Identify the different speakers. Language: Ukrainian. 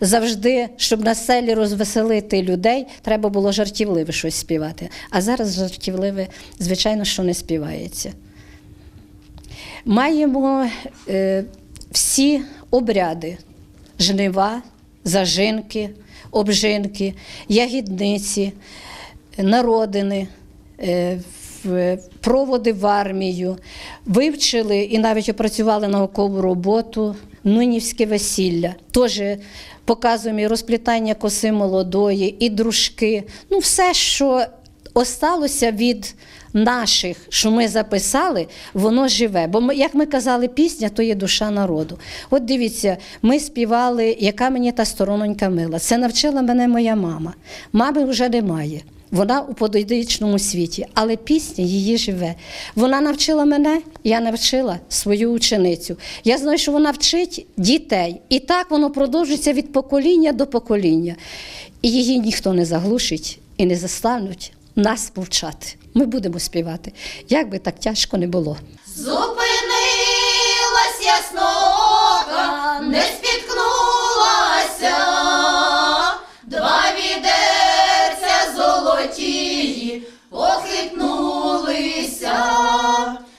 Speaker 1: завжди, щоб на селі розвеселити людей, треба було жартівливе щось співати. А зараз жартівливе, звичайно, що не співається. Маємо е, всі обряди: жнива, зажинки, обжинки, ягідниці, народини, е, проводи в армію, вивчили і навіть опрацювали наукову роботу, нунівське весілля. Теж показуємо і розплітання коси молодої, і дружки. Ну, все, що осталося від наших, що ми записали, воно живе. Бо ми, як ми казали, пісня то є душа народу. От дивіться, ми співали, яка мені та сторононька мила. Це навчила мене моя мама. Мами вже немає. Вона у подоїдичному світі, але пісня її живе. Вона навчила мене, я навчила свою ученицю. Я знаю, що вона вчить дітей. І так воно продовжується від покоління до покоління. І її ніхто не заглушить і не заставить нас повчати. Ми будемо співати, як би так тяжко не було.
Speaker 2: Зупинилась ясноока,